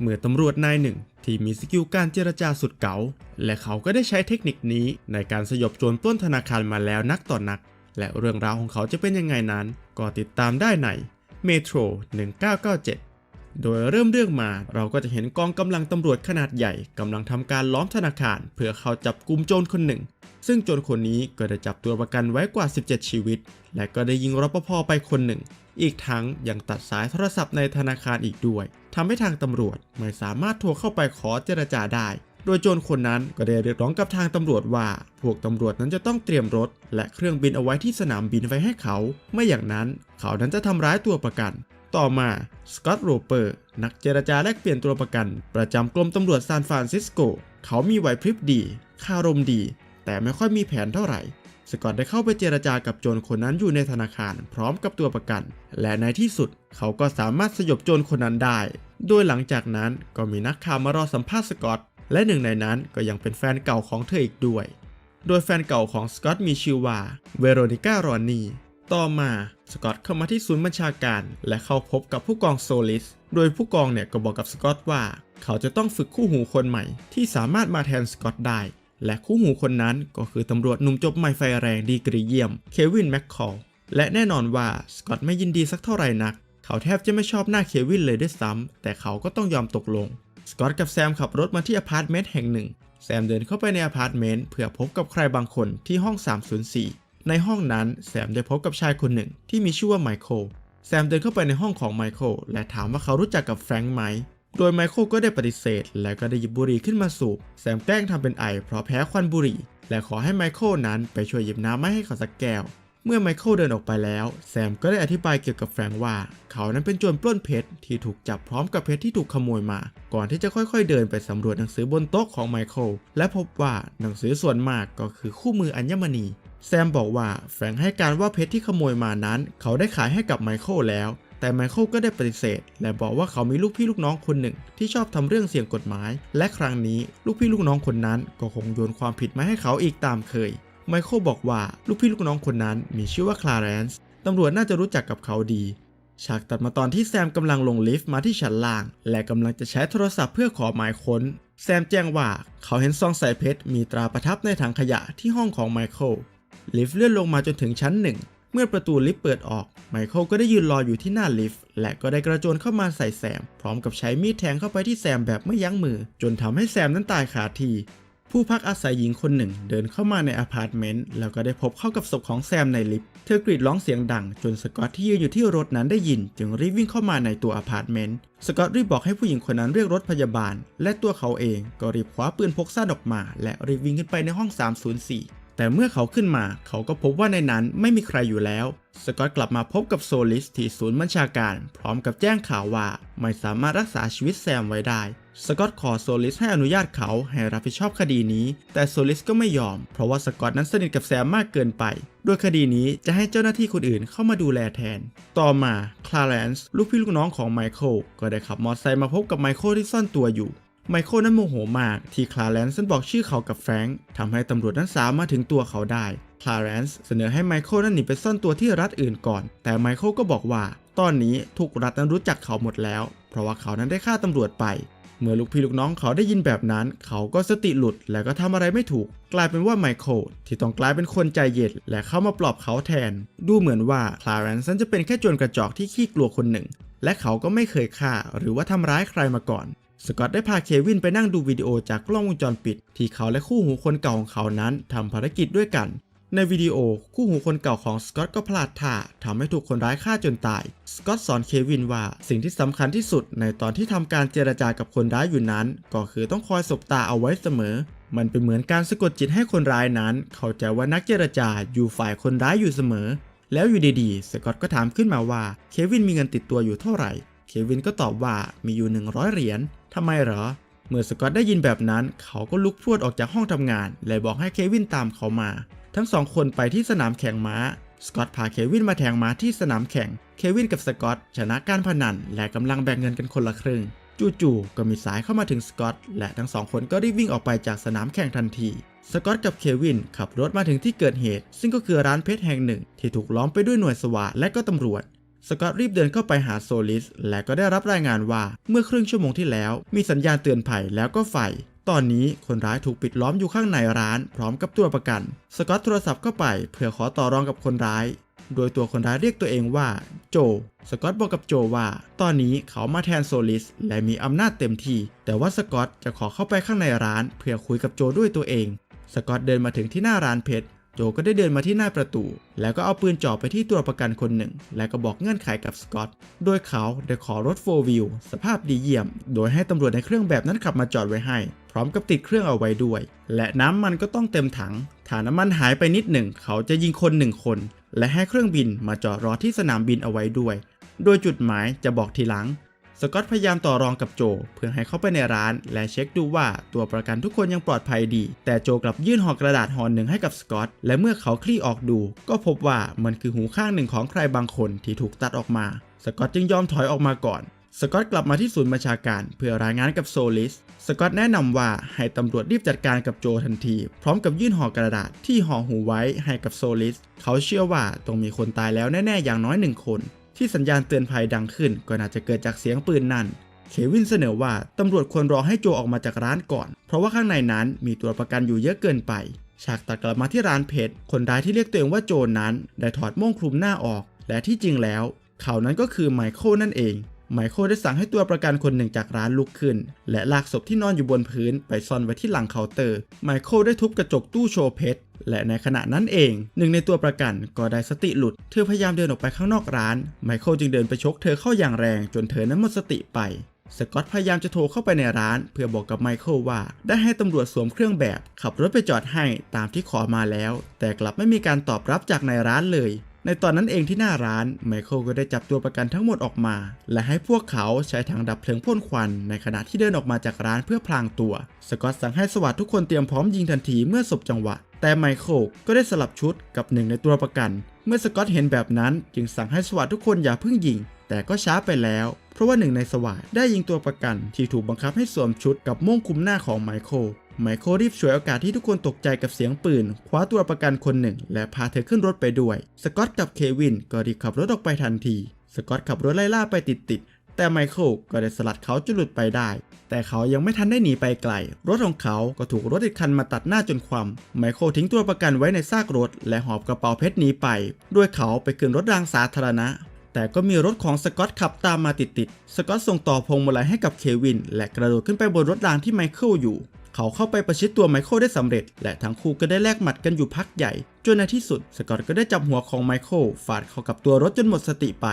เมื่อตำรวจนายหนึ่งที่มีสกิลการเจรจาสุดเก๋า และเขาก็ได้ใช้เทคนิคนี้ในการสยบโจรปล้นธนาคารมาแล้วนักต่อนนัก และเรื่องราวของเขาจะเป็นยังไงนั้น ก็ติดตามได้ในเมโทร1997 โดยเริ่มเรื่องมาเราก็จะเห็นกองกำลังตำรวจขนาดใหญ่กำลังทำการล้อมธนาคาร เพื่อเข้าจับกลุ่มโจรคนหนึ่ง ซึ่งโจรคนนี้ก็ได้จับตัวประกันไว้กว่า 17 ชีวิต และก็ได้ยิงรปภไปคนหนึ่ง อีกทั้งยังตัดสายโทรศัพท์ในธนาคารอีกด้วยทำให้ทางตำรวจไม่สามารถโทรเข้าไปขอเจรจาได้โดยโจรคนนั้นก็ได้เรียกร้องกับทางตำรวจว่า พวกตำรวจนั้นจะต้องเตรียมรถ และเครื่องบินเอาไว้ที่สนามบินไว้ให้เขา ไม่อย่างนั้นเขานั้นจะทำร้ายตัวประกัน ต่อมาสกอตต์โรเปอร์นักเจรจาแลกเปลี่ยนตัวประกัน ประจำกรมตำรวจซานฟรานซิสโก เขามีไหวพริบดี คารมดี แต่ไม่ค่อยมีแผนเท่าไหร่ สกอตได้เข้าไปเจรจากับโจรคนนั้นอยู่ในธนาคารพร้อมกับตัวประกัน และในที่สุดเขาก็สามารถสยบโจรคนนั้นได้ โดยหลังจากนั้นก็มีนักข่าวมารอสัมภาษณ์สกอต และหนึ่งในนั้นก็ยังเป็นแฟนเก่าของเธออีกด้วย โดยแฟนเก่าของสกอตมีชื่อว่าเวโรนิก้ารอนนี ต่อมาสกอตเข้ามาที่ศูนย์บัญชาการ และเข้าพบกับผู้กองโซลิส โดยผู้กองเนี่ยก็บอกกับสกอตว่า เขาจะต้องฝึกคู่หูคนใหม่ ที่สามารถมาแทนสกอตได้ และคู่หูคนนั้นก็คือตำรวจหนุ่มจบใหม่ไฟแรงดีกรีเยี่ยม เควินแมคคอล และแน่นอนว่าสกอตไม่ยินดีสักเท่าไหร่นัก เขาแทบจะไม่ชอบหน้าเควินเลยด้วยซ้ำแต่เขาก็ต้องยอมตกลง สกอตกับแซมขับรถมาที่อพาร์ตเมนต์แห่งหนึ่ง แซมเดินเข้าไปในอพาร์ตเมนต์เพื่อพบกับใครบางคนที่ห้อง 304 ในห้องนั้นแซมได้พบกับชายคนหนึ่งที่มีชื่อว่าไมเคิลแซมเดินเข้าไปในห้องของไมเคิลและถามว่าเขารู้จักกับแฟรงค์ไหม โดยไมเคิลก็ได้ปฏิเสธ และก็ได้หยิบบุหรี่ขึ้นมาสูบ แซมแกล้งทำเป็นไอเพราะแพ้ควันบุหรี่ และขอให้ไมเคิลนั้นไปช่วยหยิบน้ำมาให้เขาสักแก้ว เมื่อไมเคิลเดินออกไปแล้ว แซมก็ได้อธิบายเกี่ยวกับแฟรงค์ว่า เขานั้นเป็นโจรปล้นเพชรที่ถูกจับพร้อมกับเพชรที่ถูกขโมยมา ก่อนที่จะค่อยๆ เดินไปสำรวจหนังสือบนโต๊ะของไมเคิลและพบว่าหนังสือส่วนมากก็คือคู่มืออัญมณี แซมบอกว่าแฟรงค์ให้การว่าเพชรที่ขโมยมานั้น เขาได้ขายให้กับไมเคิลแล้ว แต่ไมเคิลก็ได้ปฏิเสธ และบอกว่าเขามีลูกพี่ลูกน้องคนหนึ่ง ที่ชอบทำเรื่องเสี่ยงกฎหมาย และครั้งนี้ลูกพี่ลูกน้องคนนั้นก็คงโยนความผิดมาให้เขาอีกตามเคย ไมเคิลบอกว่าลูกพี่ลูกน้องคนนั้นมีชื่อว่าคลาเรนซ์ตำรวจน่าจะรู้จักกับเขาดีฉากตัดมาตอนที่แซมกำลังลงลิฟต์มาที่ชั้นล่าง และกำลังจะใช้โทรศัพท์เพื่อขอหมายค้น แซมแจ้งว่าเขาเห็นซองใส่เพชรมีตราประทับในถังขยะที่ห้องของไมเคิล ลิฟต์เลื่อนลงมาจนถึงชั้นหนึ่งเมื่อประตูลิฟต์เปิดออก ไมเคิลก็ได้ยืนรออยู่ที่หน้าลิฟต์และก็ได้กระโจนเข้ามาใส่แซม พร้อมกับใช้มีดแทงเข้าไปที่แซมแบบไม่ยั้งมือ จนทำให้แซมนั้นตายคาที ผู้พักอาศัยหญิงคนหนึ่ง เดินเข้ามาในอพาร์ตเมนต์แล้วก็ได้พบเข้ากับศพของแซมในลิฟต์ เธอกรีดร้องเสียงดัง จนสกอตที่ยืนอยู่ที่รถนั้นได้ยิน จึงรีบวิ่งเข้ามาในตัวอพาร์ตเมนต์ สกอตรีบบอกให้ผู้หญิงคนนั้นเรียกรถพยาบาล และตัวเขาเองก็รีบคว้าปืนพกสั้นออกมา และรีบวิ่งขึ้นไปในห้อง 304 แต่เมื่อเขาขึ้นมาเขาก็พบว่าในนั้นไม่มีใครอยู่แล้ว สกอตกลับมาพบกับโซลิสที่ศูนย์บัญชาการ พร้อมกับแจ้งข่าวว่าไม่สามารถรักษาชีวิตแซมไว้ได้ สกอตขอโซลิสให้อนุญาตเขาให้รับผิดชอบคดีนี้ แต่โซลิสก็ไม่ยอม เพราะว่าสกอตนั้นสนิทกับแซมมากเกินไปโดยคดีนี้จะให้เจ้าหน้าที่คนอื่นเข้ามาดูแลแทน ต่อมาคลาเรนซ์ลูกพี่ลูกน้องของไมเคิลก็ได้ขับมอเตอร์ไซค์มาพบกับไมเคิลที่ซ่อนตัวอยู่ ไมเคิลนั้นโมโหมากที่คลาเรนซ์นั้นบอกชื่อเขากับแฟรงค์ทำให้ตำรวจนั้นสามารถถึงตัวเขาได้ คลาเรนซ์เสนอให้ไมเคิลนั้นหนีไปซ่อนตัวที่รัฐอื่นก่อน แต่ไมเคิลก็บอกว่า ตอนนี้ทุกรัฐนั้นรู้จักเขาหมดแล้ว เพราะว่าเขานั้นได้ฆ่าตำรวจไป เมื่อลูกพี่ลูกน้องเขาได้ยินแบบนั้น เขาก็สติหลุดและก็ทำอะไรไม่ถูก กลายเป็นว่าไมเคิลที่ต้องกลายเป็นคนใจเย็นและเข้ามาปลอบเขาแทน ดูเหมือนว่าคลาเรนซ์นั้นจะเป็นแค่โจรกระจอกที่ขี้กลัวคนหนึ่งและเขาก็ไม่เคยฆ่าหรือว่าทำร้ายใครมาก่อน สกอตได้พาเควินไปนั่งดูวิดีโอจากกล้องวงจรปิด ที่เขาและคู่หูคนเก่าของเขานั้นทำภารกิจด้วยกัน ในวิดีโอคู่หูคนเก่าของสกอตก็พลาดท่าทำให้ถูกคนร้ายฆ่าจนตาย สกอตสอนเควินว่าสิ่งที่สำคัญที่สุดในตอนที่ทำการเจรจากับคนร้ายอยู่นั้น ก็คือต้องคอยสบตาเอาไว้เสมอ มันเป็นเหมือนการสะกดจิตให้คนร้ายนั้น เข้าใจว่านักเจรจาอยู่ฝ่ายคนร้ายอยู่เสมอ แล้วอยู่ดีๆ สกอตก็ถามขึ้นมาว่าเควินมีเงินติดตัวอยู่เท่าไหร่ เควินก็ตอบว่ามีอยู่ 100 เหรียญทำไมเหรอ เมื่อสกอตได้ยินแบบนั้น เขาก็ลุกพรวดออกจากห้องทำงาน และบอกให้เควินตามเขามา ทั้งสองคนไปที่สนามแข่งม้า สกอตพาเควินมาแทงม้าที่สนามแข่ง เควินกับสกอตชนะการพนัน และกำลังแบ่งเงินกันคนละครึ่ง จู่ๆก็มีสายเข้ามาถึงสกอตและทั้งสองคนก็รีบวิ่งออกไปจากสนามแข่งทันทีสกอตกับเควินขับรถมาถึงที่เกิดเหตุ ซึ่งก็คือร้านเพชรแห่งหนึ่ง ที่ถูกล้อมไปด้วยหน่วยสวาทและก็ตำรวจ สกอตรีบเดินเข้าไปหาโซลิส และก็ได้รับรายงานว่าเมื่อครึ่งชั่วโมงที่แล้ว มีสัญญาณเตือนภัยแล้วก็ไฟ ตอนนี้คนร้ายถูกปิดล้อมอยู่ข้างในร้านพร้อมกับตัวประกัน สกอตโทรศัพท์เข้าไปเพื่อขอต่อรองกับคนร้าย โดยตัวคนร้ายเรียกตัวเองว่า โจ สกอตบอกกับโจว่า ตอนนี้เขามาแทนโซลิส และมีอำนาจเต็มที่ แต่ว่าสกอตจะขอเข้าไปข้างในร้าน เพื่อคุยกับโจด้วยตัวเอง สกอตเดินมาถึงที่หน้าร้านเพชร โจก็ได้เดินมาที่หน้าประตู แล้วก็เอาปืนจ่อไปที่ตัวประกันคนหนึ่ง และก็บอกเงื่อนไขกับสกอต โดยเขาได้ขอรถโฟวิลสภาพดีเยี่ยม โดยให้ตำรวจในเครื่องแบบนั้นขับมาจอดไว้ให้ พร้อมกับติดเครื่องเอาไว้ด้วย และน้ำมันก็ต้องเต็มถัง ถ้าน้ำมันหายไปนิดหนึ่ง เขาจะยิงคนหนึ่งคน และให้เครื่องบินมาจอดรอที่สนามบินเอาไว้ด้วย โดยจุดหมายจะบอกทีหลัง สกอตพยายามต่อรองกับโจ เพื่อให้เข้าไปในร้าน และเช็คดูว่าตัวประกันทุกคนยังปลอดภัยดี แต่โจกลับยื่นห่อกระดาษห่อหนึ่งให้กับสกอตและเมื่อเขาคลี่ออกดู ก็พบว่ามันคือหูข้างหนึ่งของใครบางคนที่ถูกตัดออกมา สกอตจึงยอมถอยออกมาก่อน สกอตกลับมาที่ศูนย์บัญชาการ เพื่อรายงานกับโซลิส สกอตแนะนำว่าให้ตำรวจรีบจัดการกับโจทันที พร้อมกับยื่นห่อกระดาษที่ห่อหูไว้ให้กับโซลิส เขาเชื่อว่าต้องมีคนตายแล้วแน่ๆอย่างน้อยหนึ่งคน ที่สัญญาณเตือนภัยดังขึ้นก็น่าจะเกิดจากเสียงปืนนั่น เควินเสนอว่าตำรวจควรรอให้โจออกมาจากร้านก่อน เพราะว่าข้างในนั้นมีตัวประกันอยู่เยอะเกินไป ฉากตัดกลับมาที่ร้านเพชร คนร้ายที่เรียกตัวเองว่าโจนั้น ได้ถอดม่งคลุมหน้าออก และที่จริงแล้ว เขานั้นก็คือไมเคิลนั่นเอง ไมเคิลได้สั่งให้ตัวประกันคนหนึ่งจากร้านลุกขึ้น และลากศพที่นอนอยู่บนพื้นไปซ่อนไว้ที่หลังเคาน์เตอร์ ไมเคิลได้ทุบกระจกตู้โชว์เพชร และในขณะนั้นเอง หนึ่งในตัวประกันก็ได้สติหลุด เธอพยายามเดินออกไปข้างนอกร้าน ไมเคิลจึงเดินไปชกเธอเข้าอย่างแรงจนเธอนั้นหมดสติไปสกอตพยายามจะโทรเข้าไปในร้าน เพื่อบอกกับไมเคิลว่า ได้ให้ตำรวจสวมเครื่องแบบ ขับรถไปจอดให้ตามที่ขอมาแล้ว แต่กลับไม่มีการตอบรับจากในร้านเลย ในตอนนั้นเองที่หน้าร้านไมเคิลก็ได้จับตัวประกันทั้งหมดออกมา และให้พวกเขาใช้ถังดับเพลิงพ่นควัน ในขณะที่เดินออกมาจากร้านเพื่อพลางตัว สกอตสั่งให้สวัสดทุกคนเตรียมพร้อมยิงทันทีเมื่อสบจังหวะ แต่ไมเคิลก็ได้สลับชุดกับหนึ่งในตัวประกัน เมื่อสกอตเห็นแบบนั้น จึงสั่งให้สวัสดทุกคนอย่าเพิ่งยิง แต่ก็ช้าไปแล้ว เพราะว่าหนึ่งในสวาดได้ยิงตัวประกันที่ถูกบังคับให้สวมชุดกับม่งคุมหน้าของไมเคิล ไมเคิลรีบฉวยโอกาสที่ทุกคนตกใจกับเสียงปืน คว้าตัวประกันคนหนึ่ง และพาเธอขึ้นรถไปด้วย สกอตกับเควินก็รีบขับรถออกไปทันที สกอตขับรถไล่ล่าไปติดๆ แต่ไมเคิลก็ได้สลัดเขาจนหลุดไปได้ แต่เขายังไม่ทันได้หนีไปไกล รถของเขาก็ถูกรถอีกคันมาตัดหน้าจนคว่ำไมเคิลทิ้งตัวประกันไว้ในซากรถ และหอบกระเป๋าเพชรหนีไป ด้วยเขาไปขึ้นรถรางสาธารณะแต่ก็มีรถของสกอตขับตามมาติดๆ สกอตส่งต่อพวงมาลัยให้กับเควิน และกระโดดขึ้นไปบนรถรางที่ไมเคิลอยู่ เขาเข้าไปประชิดตัวไมเคิลได้สำเร็จ และทั้งคู่ก็ได้แลกหมัดกันอยู่พักใหญ่ จนในที่สุด สกอตก็ได้จับหัวของไมเคิลฟาดเข้ากับตัวรถจนหมดสติไป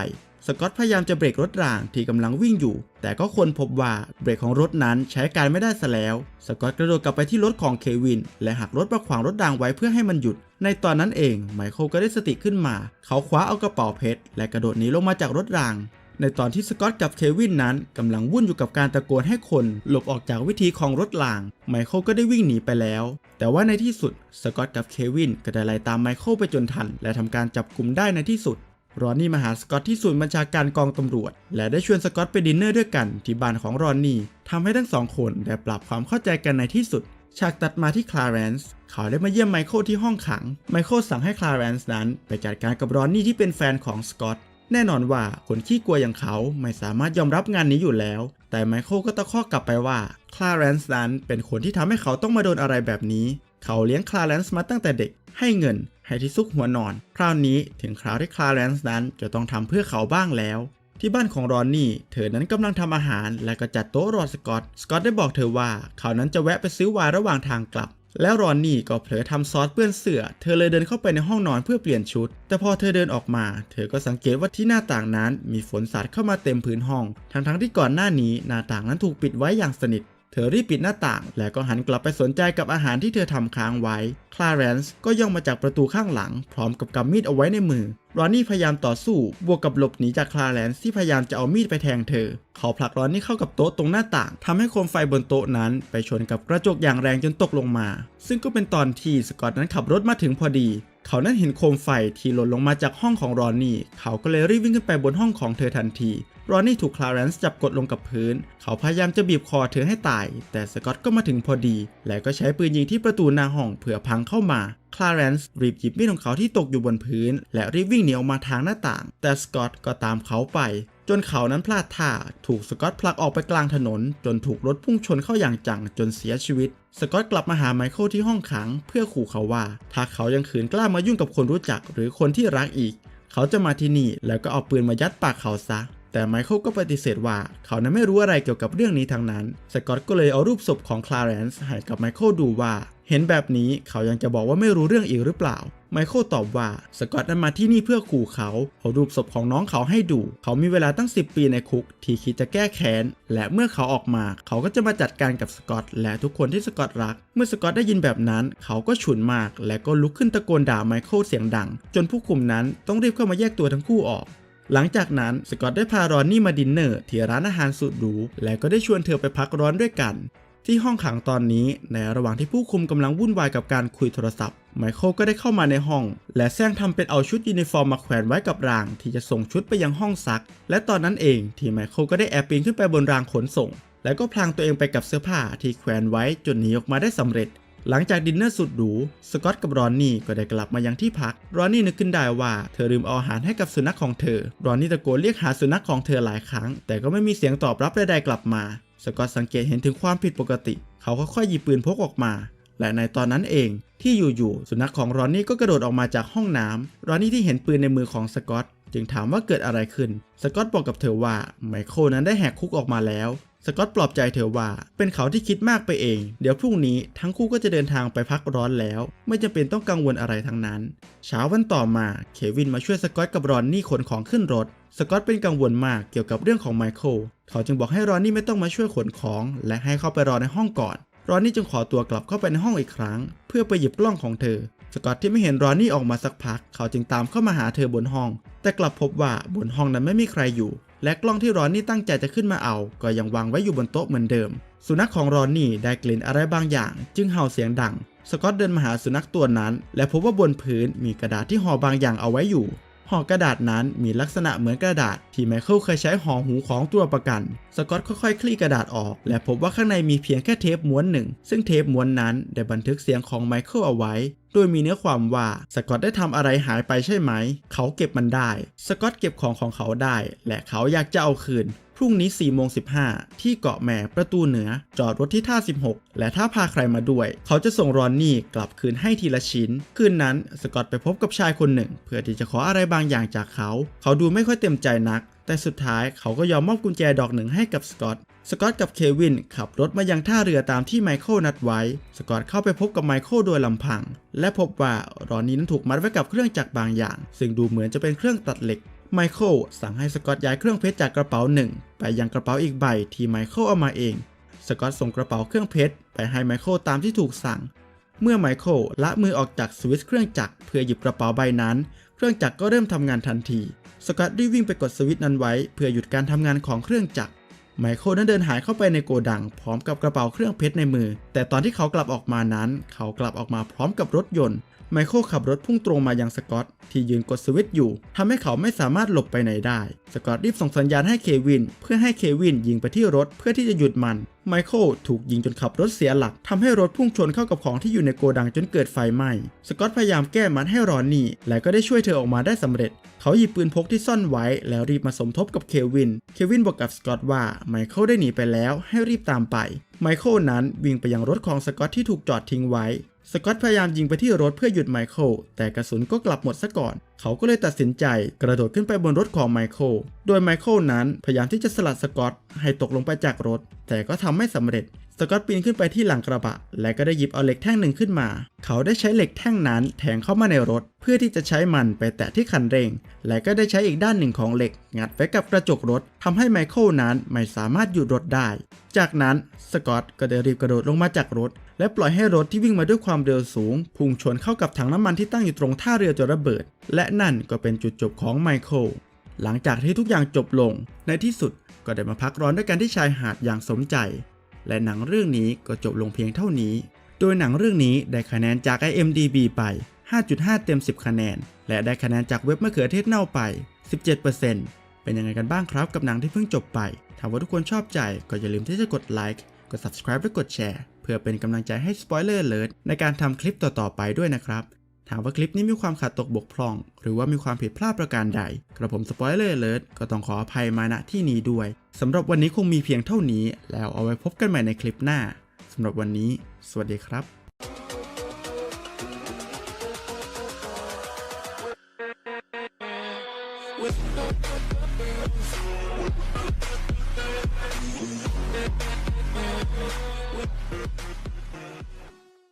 สกอตพยายามจะเบรกรถรางที่กำลังวิ่งอยู่ แต่ก็ควรพบว่าเบรกของรถนั้นใช้การไม่ได้ซะแล้ว สกอตกระโดดกลับไปที่รถของเควิน และหักรถมาขวางรถรางไว้เพื่อให้มันหยุด ในตอนนั้นเองไมเคิลก็ได้สติขึ้นมา เขาคว้าเอากระเป๋าเพชรและกระโดดหนีลงมาจากรถราง ในตอนที่สกอตกับเควินนั้นกำลังวุ่นอยู่กับการตะโกนให้คนหลบออกจากวิธีของรถราง ไมเคิลก็ได้วิ่งหนีไปแล้ว แต่ว่าในที่สุดสกอตกับเควินก็ได้ไล่ตามไมเคิลไปจนทัน และทำการจับกลุ่มได้ในที่สุดรอนนี่มาหาสกอตที่ศูนย์บัญชาการกองตำรวจ และได้ชวนสกอตไปดินเนอร์ด้วยกันที่บ้านของรอนนี่ทำให้ทั้งสองคนได้ปรับความเข้าใจกันในที่สุด ฉากตัดมาที่คลาเรนซ์เขาได้มาเยี่ยมไมเคิลที่ห้องขัง ไมเคิลสั่งให้คลาเรนซ์นั้นไปจัดการกับรอนนี่ที่เป็นแฟนของสกอต แน่นอนว่าคนขี้กลัวอย่างเขาไม่สามารถยอมรับงานนี้อยู่แล้ว แต่ไมเคิลก็ตะคอกกลับไปว่าคลาเรนซ์นั้นเป็นคนที่ทำให้เขาต้องมาโดนอะไรแบบนี้ เขาเลี้ยงคลาเรนซ์มาตั้งแต่เด็ก ให้เงิน ให้ที่ซุกหัวนอน คราวนี้ถึงคราวที่คลาเรนซ์นั้นจะต้องทำเพื่อเขาบ้างแล้วที่บ้านของรอนนี่ เธอนั้นกำลังทำอาหารและก็จัดโต๊ะรอสกอต สกอตได้บอกเธอว่า เขานั้นจะแวะไปซื้อวน์ระหว่างทางกลับ แล้วรอนนี่ก็เผลอทำซอสเปื้อนเสื้อ เธอเลยเดินเข้าไปในห้องนอนเพื่อเปลี่ยนชุด แต่พอเธอเดินออกมา เธอก็สังเกตว่าที่หน้าต่างนั้นมีฝนสาดเข้ามาเต็มพื้นห้อง ทั้งๆที่ก่อนหน้านี้หน้าต่างนั้นถูกปิดไว้อย่างสนิท เธอรีบปิดหน้าต่าง แล้วก็หันกลับไปสนใจกับอาหารที่เธอทำค้างไว้ คลาเรนซ์ก็ย่องมาจากประตูข้างหลัง พร้อมกับกำมีดเอาไว้ในมือ รอนนี่พยายามต่อสู้ บวกกับหลบหนีจากคลาเรนซ์ที่พยายามจะเอามีดไปแทงเธอ เขาผลักรอนนี่เข้ากับโต๊ะตรงหน้าต่างทำให้โคมไฟบนโต๊ะนั้น ไปชนกับกระจกอย่างแรงจนตกลงมา ซึ่งก็เป็นตอนที่สกอตนั้นขับรถมาถึงพอดี เขานั้นเห็นโคมไฟที่หล่นลงมาจากห้องของรอนนี่ เขาก็เลยรีบวิ่งขึ้นไปบนห้องของเธอทันที รอนนี่ถูกคลาเรนซ์จับกดลงกับพื้น เขาพยายามจะบีบคอเธอให้ตาย แต่สกอตก็มาถึงพอดี และก็ใช้ปืนยิงที่ประตูหน้าห้องเผื่อพังเข้ามา คลาเรนซ์รีบหยิบมีดของเขาที่ตกอยู่บนพื้น และรีบวิ่งหนีออกมาทางหน้าต่าง แต่สกอตก็ตามเขาไป จนเขานั้นพลาดท่าถูกสกอตผลักออกไปกลางถนน จนถูกรถพุ่งชนเข้าอย่างจังจนเสียชีวิต สกอตกลับมาหาไมเคิลที่ห้องขัง เพื่อขู่เขาว่า ถ้าเขายังขืนกล้ามายุ่งกับคนรู้จักหรือคนที่รักอีก เขาจะมาที่นี่แล้วก็เอาปืนมายัดปากเขาซะแต่ไมเคิลก็ปฏิเสธว่าเขานั้นไม่รู้อะไรเกี่ยวกับเรื่องนี้ทั้งนั้น สกอตก็เลยเอารูปศพของคลาเรนซ์ให้กับไมเคิลดูว่า เห็นแบบนี้เขายังจะบอกว่าไม่รู้เรื่องอีกหรือเปล่า ไมเคิลตอบว่าสกอตนั้นมาที่นี่เพื่อขู่เขาเอารูปศพของน้องเขาให้ดู เขามีเวลาตั้ง 10 ปีในคุก ที่คิดจะแก้แค้น และเมื่อเขาออกมา เขาก็จะมาจัดการกับสกอตและทุกคนที่สกอตรัก เมื่อสกอตได้ยินแบบนั้นเขาก็ฉุนมาก และก็ลุกขึ้นตะโกนด่าไมเคิลเสียงดัง จนผู้คุมนั้นต้องรีบเข้ามาแยกตัวทั้งคู่ออกหลังจากนั้นสกอตได้พารอนนี่มาดินเนอร์ที่ร้านอาหารสุดหรูและก็ได้ชวนเธอไปพักร้อนด้วยกัน ที่ห้องขังตอนนี้ในระหว่างที่ผู้คุมกำลังวุ่นวายกับการคุยโทรศัพท์ ไมเคิลก็ได้เข้ามาในห้อง และแซงทำเป็นเอาชุดยูนิฟอร์มมาแขวนไว้กับราง ที่จะส่งชุดไปยังห้องซัก และตอนนั้นเองที่ไมเคิลก็ได้แอบปีนขึ้นไปบนรางขนส่ง แล้วก็พลางตัวเองไปกับเสื้อผ้าที่แขวนไว้จนหนีออกมาได้สำเร็จหลังจากดินเนอร์สุดหรู สกอตกับรอนนี่ก็ได้กลับมายังที่พัก รอนนี่นึกขึ้นได้ว่าเธอลืมเอาอาหารให้กับสุนัขของเธอ รอนนี่ตะโกนเรียกหาสุนัขของเธอหลายครั้ง แต่ก็ไม่มีเสียงตอบรับใดๆกลับมา สกอตสังเกตเห็นถึงความผิดปกติ เขาก็ค่อยหยิบปืนพกออกมา และในตอนนั้นเองที่อยู่ๆสุนัขของรอนนี่ก็กระโดดออกมาจากห้องน้ำรอนนี่ที่เห็นปืนในมือของสกอตจึงถามว่าเกิดอะไรขึ้น สกอตบอกกับเธอว่าไมเคิลนั้นได้แหกคุกออกมาแล้ว สกอตปลอบใจเธอว่า เป็นเขาที่คิดมากไปเอง เดี๋ยวพรุ่งนี้ทั้งคู่ก็จะเดินทางไปพักร้อนแล้ว ไม่จำเป็นต้องกังวลอะไรทั้งนั้น เช้าวันต่อมา เควินมาช่วยสกอตกับรอนนี่ขนของขึ้นรถ สกอตเป็นกังวลมากเกี่ยวกับเรื่องของไมเคิล เขาจึงบอกให้รอนนี่ไม่ต้องมาช่วยขนของ และให้เข้าไปรอในห้องก่อน รอนนี่จึงขอตัวกลับเข้าไปในห้องอีกครั้ง เพื่อไปหยิบกล้องของเธอ สกอตที่ไม่เห็นรอนนี่ออกมาสักพัก เขาจึงตามเข้ามาหาเธอบนห้อง แต่กลับพบว่าบนห้องนั้นไม่มีใครอยู่ และกล้องที่รอนนี่ตั้งใจจะขึ้นมาเอา ก็ยังวางไว้อยู่บนโต๊ะเหมือนเดิม สุนัขของรอนนี่ได้กลิ่นอะไรบางอย่าง จึงเห่าเสียงดัง สกอตเดินมาหาสุนัขตัวนั้น และพบว่าบนพื้นมีกระดาษที่ห่อบางอย่างเอาไว้อยู่ ห่อกระดาษนั้นมีลักษณะเหมือนกระดาษที่ไมเคิลเคยใช้ห่อหูของตัวประกัน สกอตค่อยๆ คลี่กระดาษออก และพบว่าข้างในมีเพียงแค่เทปม้วนหนึ่ง ซึ่งเทปม้วนนั้นได้บันทึกเสียงของไมเคิลเอาไว้ โดยมีเนื้อความว่าสกอตได้ทำอะไรหายไปใช่ไหม เขาเก็บมันได้ สกอตเก็บของของเขาได้ และเขาอยากจะเอาคืน พรุ่งนี้4โมง15 ที่เกาะแม่ประตูเหนือ จอดรถที่ท่า 16 และถ้าพาใครมาด้วย เขาจะส่งรอนนี่กลับคืนให้ทีละชิ้น คืนนั้นสกอตไปพบกับชายคนหนึ่ง เพื่อที่จะขออะไรบางอย่างจากเขา เขาดูไม่ค่อยเต็มใจนักแต่สุดท้ายเขาก็ยอมมอบกุญแจดอกหนึ่งให้กับสกอต สกอตกับเควินขับรถมายังท่าเรือตามที่ไมเคิลนัดไว้ สกอตเข้าไปพบกับไมเคิลโดยลำพัง และพบว่ารอนนี่นั้นถูกมัดไว้กับเครื่องจักรบางอย่าง ซึ่งดูเหมือนจะเป็นเครื่องตัดเหล็ก ไมเคิลสั่งให้สกอตย้ายเครื่องเพชรจากกระเป๋าหนึ่งไปยังกระเป๋าอีกใบที่ไมเคิลเอามาเอง สกอตส่งกระเป๋าเครื่องเพชรไปให้ไมเคิลตามที่ถูกสั่ง เมื่อไมเคิลละมือออกจากสวิตช์เครื่องจักรเพื่อหยิบกระเป๋าใบนั้น เครื่องจักรก็เริ่มทำงานทันที สกอตรีบวิ่งไปกดสวิตช์นั้นไว้ เพื่อหยุดการทำงานของเครื่องจักร ไมเคิลนั้นเดินหายเข้าไปในโกดัง พร้อมกับกระเป๋าเครื่องเพชรในมือ แต่ตอนที่เขากลับออกมานั้น เขากลับออกมาพร้อมกับรถยนต์ ไมเคิลขับรถพุ่งตรงมายังสกอตที่ยืนกดสวิตช์อยู่ทำให้เขาไม่สามารถหลบไปไหนได้ สกอตรีบส่งสัญญาณให้เควิน เพื่อให้เควินยิงไปที่รถเพื่อที่จะหยุดมัน ไมเคิลถูกยิงจนขับรถเสียหลักทำให้รถพุ่งชนเข้ากับของที่อยู่ในโกดังจนเกิดไฟไหม้ สกอตพยายามแก้มันให้รอนนี่ และก็ได้ช่วยเธอออกมาได้สำเร็จ เขาหยิบปืนพกที่ซ่อนไว้ แล้วรีบมาสมทบกับเควิน เควินบอกกับสกอตว่าไมเคิลได้หนีไปแล้วให้รีบตามไป ไมเคิลนั้นวิ่งไปยังรถของสกอตที่ถูกจอดทิ้งไว้ สกอตพยายามยิงไปที่รถเพื่อหยุดไมเคิลแต่กระสุนก็กลับหมดซะก่อน เขาก็เลยตัดสินใจกระโดดขึ้นไปบนรถของไมเคิลโดยไมเคิลนั้นพยายามที่จะสลัดสกอตให้ตกลงไปจากรถ แต่ก็ทำไม่สำเร็จ สกอตปีนขึ้นไปที่หลังกระบะ และก็ได้หยิบเอาเหล็กแท่งหนึ่งขึ้นมา เขาได้ใช้เหล็กแท่งนั้นแทงเข้ามาในรถ เพื่อที่จะใช้มันไปแตะที่คันเร่ง และก็ได้ใช้อีกด้านหนึ่งของเหล็ก งัดไว้กับกระจกรถทำให้ไมเคิลนั้นไม่สามารถหยุดรถได้ จากนั้นสกอตก็ได้รีบกระโดดลงมาจากรถ และปล่อยให้รถที่วิ่งมาด้วยความเร็วสูง พุ่งชนเข้ากับถังน้ำมันที่ตั้งอยู่ตรงท่าเรือจนระเบิด และนั่นก็เป็นจุดจบของไมเคิลหลังจากที่ทุกอย่างจบลง ในที่สุดก็ได้มาพักร้อนด้วยกันที่ชายหาดอย่างสมใจ และหนังเรื่องนี้ก็จบลงเพียงเท่านี้ โดยหนังเรื่องนี้ได้คะแนนจาก IMDB ไป 5.5 เต็ม 10 คะแนน และได้คะแนนจากเว็บมะเขือเทศเน่าไป 17%เป็นยังไงกันบ้างครับกับหนังที่เพิ่งจบไป ถ้าว่าทุกคนชอบใจก็อย่าลืมที่จะกดไลค์ กด subscribe และกดแชร์ เพื่อเป็นกำลังใจให้ Spoiler Alert ในการทำคลิปต่อๆไปด้วยนะครับ ถามว่าคลิปนี้มีความขาดตกบกพร่อง หรือว่ามีความผิดพลาดประการใด กระผม Spoiler Alert ก็ต้องขออภัยมาณที่นี้ด้วยสำหรับวันนี้คงมีเพียงเท่านี้ แล้วเอาไว้พบกันใหม่ในคลิปหน้าสำหรับวันนี้ สวัสดีครับ